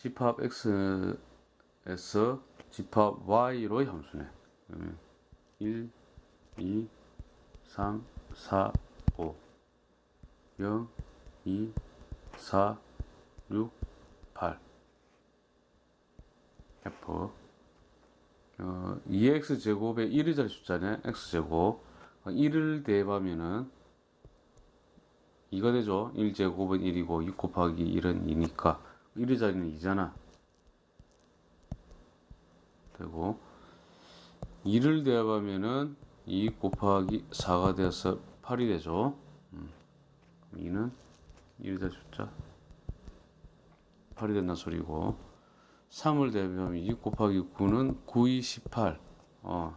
집합 x에서 집합 y로의 함수네. 그러면 1, 2, 3, 4, 5, 0, 2, 4, 6, 8. F. 어, 2x 제곱에 1의 자리 숫자네. x 제곱. 1을 대입하면은 2가 되죠. 1제곱은 1이고 2 곱하기 1은 2니까 1의 자리는 2잖아. 되고 2를 대합하면은 2 곱하기 4가 되어서 8이 되죠. 음. 2는 1의 자리 숫자 8이 된다 소리고 3을 대비하면 2 곱하기 9는 9, 2, 18 어.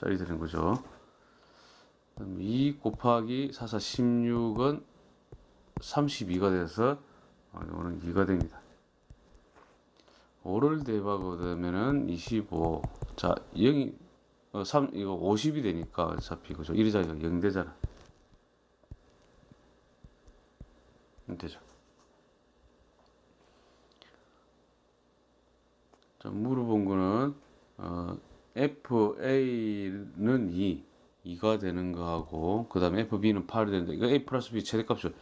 짜리 되는 거죠. 2 곱하기 4, 4, 16은 32가 돼서 어, 이거는 2가 됩니다. 5를 대입하고 되면은 25. 자, 0이 어, 3 이거 50이 되니까 어차피 그죠? 1의 자리가 0 되잖아. 되죠. 자, 물어본 거는 어, FA는 2, 2가 되는 거하고 그 다음에 FB는 8이 되는데 이거 A 플러스 B 최대값이죠.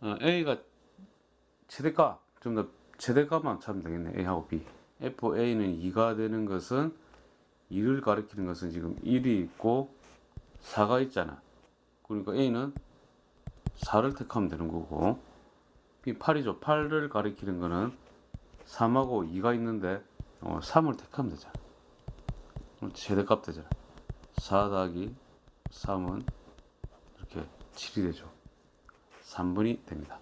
어, A가 최대값 좀 더 최대값만 찾으면 되겠네. A하고 B. FA는 2가 되는 것은 2를 가리키는 것은 지금 1이 있고 4가 있잖아. 그러니까 A는 4를 택하면 되는 거고 B 8이죠. 8를 가리키는 거는 3하고 2가 있는데 어, 3을 택하면 되잖아. 최대값 되잖아. 4 더하기 3은 이렇게 7이 되죠. 3분이 됩니다.